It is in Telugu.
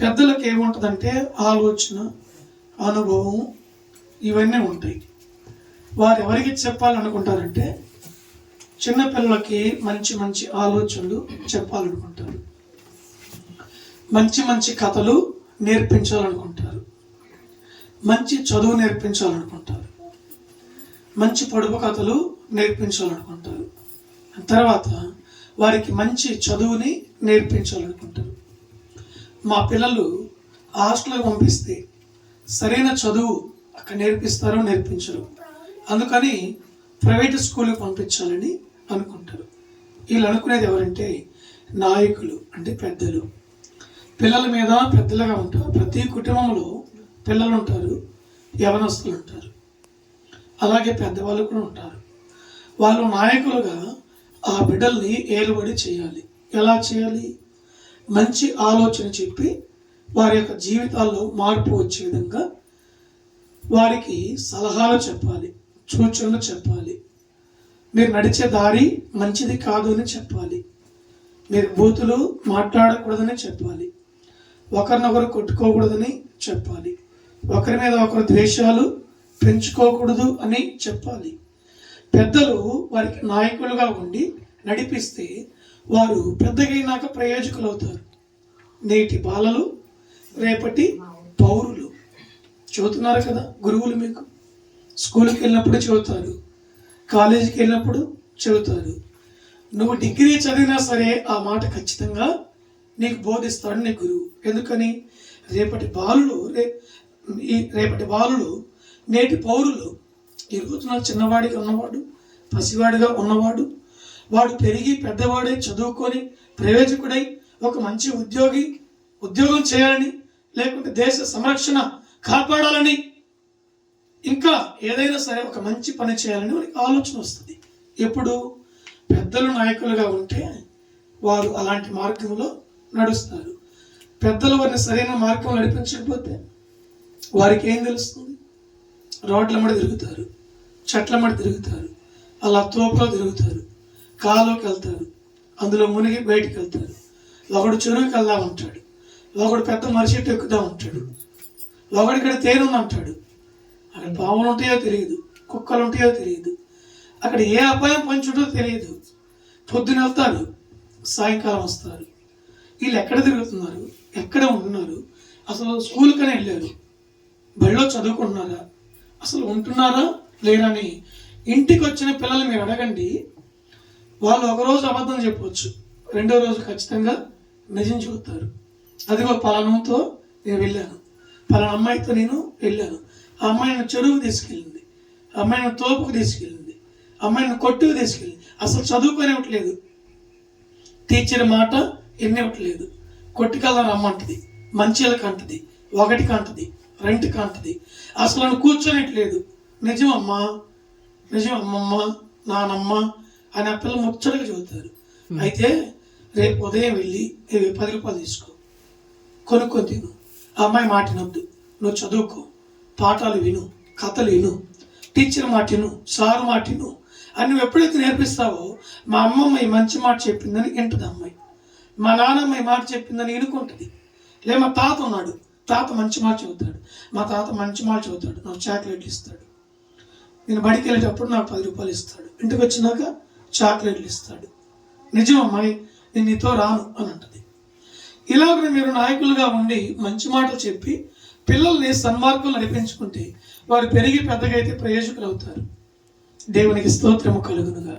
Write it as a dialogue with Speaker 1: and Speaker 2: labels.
Speaker 1: పెద్దలకు ఏముంటుందంటే ఆలోచన అనుభవం ఇవన్నీ ఉంటాయి. వారు ఎవరికి చెప్పాలనుకుంటారంటే చిన్నపిల్లలకి మంచి మంచి ఆలోచనలు చెప్పాలనుకుంటారు. మంచి మంచి కథలు నేర్పించాలనుకుంటారు. మంచి చదువు నేర్పించాలనుకుంటారు. మంచి పొడుపు కథలు నేర్పించాలనుకుంటారు. తర్వాత వారికి మంచి చదువుని నేర్పించాలనుకుంటారు. మా పిల్లలు హాస్టల్కి పంపిస్తే సరైన చదువు అక్కడ నేర్పిస్తారో నేర్పించరు. అందుకని ప్రైవేట్ స్కూల్కి పంపించాలని అనుకుంటారు. వీళ్ళు అనుకునేది ఎవరంటే నాయకులు అంటే పెద్దలు. పిల్లల మీద పెద్దలుగా ఉంటారు. ప్రతి కుటుంబంలో పిల్లలు ఉంటారు యవనస్తులు ఉంటారు. అలాగే పెద్దవాళ్ళు కూడా ఉంటారు. వాళ్ళు నాయకులుగా ఆ బిడ్డల్ని ఏలుబడి చేయాలి. ఎలా చేయాలి? మంచి ఆలోచన చెప్పి వారి యొక్క జీవితాల్లో మార్పు వచ్చే విధంగా వారికి సలహాలు చెప్పాలి సూచనలు చెప్పాలి. మీరు నడిచే దారి మంచిది కాదు అని చెప్పాలి. మీరు బూతులు మాట్లాడకూడదని చెప్పాలి. ఒకరినొకరు కొట్టుకోకూడదని చెప్పాలి. ఒకరి మీద ఒకరు ద్వేషాలు పెంచుకోకూడదు అని చెప్పాలి. పెద్దలు వారికి నాయకులుగా ఉండి నడిపిస్తే వారు పెద్దగైనాక ప్రయోజకులు అవుతారు నేటి బాలలు రేపటి పౌరులు. చదువుతున్నారు కదా గురువులు మీకు? స్కూల్కి వెళ్ళినప్పుడు చదువుతారు. కాలేజీకి వెళ్ళినప్పుడు చదువుతారు. నువ్వు డిగ్రీ చదివినా సరే ఆ మాట ఖచ్చితంగా నీకు బోధిస్తాడు నీ గురువు. ఎందుకని? రేపటి బాలులు రే ఈ రేపటి బాలులు నేటి పౌరులు. ఈ రోజున చిన్నవాడిగా ఉన్నవాడు పసివాడిగా ఉన్నవాడు వాడు పెరిగి పెద్దవాడై చదువుకొని ప్రయోజకుడై ఒక మంచి ఉద్యోగి ఉద్యోగం చేయాలని లేకుంటే దేశ సంరక్షణ కాపాడాలని ఇంకా ఏదైనా సరే ఒక మంచి పని చేయాలని వారికి ఆలోచన వస్తుంది. ఎప్పుడు పెద్దలు నాయకులుగా ఉంటే వారు అలాంటి మార్గంలో నడుస్తారు. పెద్దలు వారిని సరైన మార్గం నడిపించకపోతే వారికి ఏం తెలుస్తుంది? రోడ్ల మడి తిరుగుతారు చెట్ల మడి తిరుగుతారు అలా తోపులో తిరుగుతారు. కాలోకి వెళ్తారు. అందులో మునిగి బయటికి వెళ్తారు. ఒకడు చెరువుకి వెళ్దాం ఉంటాడు. ఒకడు పెద్ద మరిచెట్టు ఎక్కుదాం ఉంటాడు ఒకడు ఇక్కడ తేనుంది అంటాడు అక్కడ పాములు ఉంటాయో తెలియదు. కుక్కలు ఉంటాయో తెలియదు. అక్కడ ఏ అపాయం పంచుంటో తెలియదు. పొద్దున వెళ్తారు. సాయంకాలం వస్తారు. వీళ్ళు ఎక్కడ తిరుగుతున్నారు? ఎక్కడ ఉంటున్నారు? అసలు స్కూల్కనే వెళ్ళారు. బడిలో చదువుకుంటున్నారా? అసలు ఉంటున్నారా? లేరని ఇంటికి వచ్చిన పిల్లలు మీరు అడగండి. వాళ్ళు ఒకరోజు అబద్ధం చెప్పవచ్చు రెండో రోజు ఖచ్చితంగా నిజం చెబుతారు. అదిగో పలానంతో నేను వెళ్ళాను. పలానా అమ్మాయితో నేను వెళ్ళాను. ఆ అమ్మాయిని చెరువుకు తీసుకెళ్ళింది. ఆ అమ్మాయిని తోపుకు తీసుకెళ్ళింది. అమ్మాయిని కొట్టుకు తీసుకెళ్ళింది. అసలు చదువుకోనివ్వట్లేదు టీచర్ మాట ఎన్నివ్వట్లేదు. కొట్టుకెళ్ళ రమ్మంటది. మంచిలకు అంటది ఒకటికి అంటది రెంట్కి అంటది అసలు నన్ను నిజమమ్మా నిజం అమ్మా. నిజం అమ్మమ్మ నానమ్మ అని ఆ పిల్ల ముచ్చటగా చెబుతారు. అయితే రేపు ఉదయం వెళ్ళి ఇవి పది రూపాయలు తీసుకో. కొనుక్కొని తిను. ఆ అమ్మాయి మాట వినొద్దు నువ్వు చదువుకో. పాఠాలు విను. కథలు విను. టీచర్ మాట విను. సారు మాట విను. అని నువ్వు ఎప్పుడైతే నేర్పిస్తావో మా అమ్మమ్మ ఈ మంచి మాట చెప్పిందని వింటుంది అమ్మాయి. మా నాన్నమ్మ ఈ మాట చెప్పిందని వినుకుంటుంది. లే మా తాత ఉన్నాడు. తాత మంచి మాట చెబుతాడు. మా తాత మంచి మాట చెబుతాడు. నాకు చాక్లెట్లు ఇస్తాడు. నేను బడికి వెళ్ళేటప్పుడు నాకు పది రూపాయలు ఇస్తాడు. ఇంటికి వచ్చినాక చాక్లెట్లు ఇస్తాడు. నిజం అమ్మాయి నేను నీతో రాను అని అంటది. ఇలాగ మీరు నాయకులుగా ఉండి మంచి మాటలు చెప్పి పిల్లల్ని సన్మార్గం నడిపించుకుంటే వారు పెరిగి పెద్దగా అయితే ప్రయోజకులు అవుతారు దేవునికి స్తోత్రము కలుగునుగా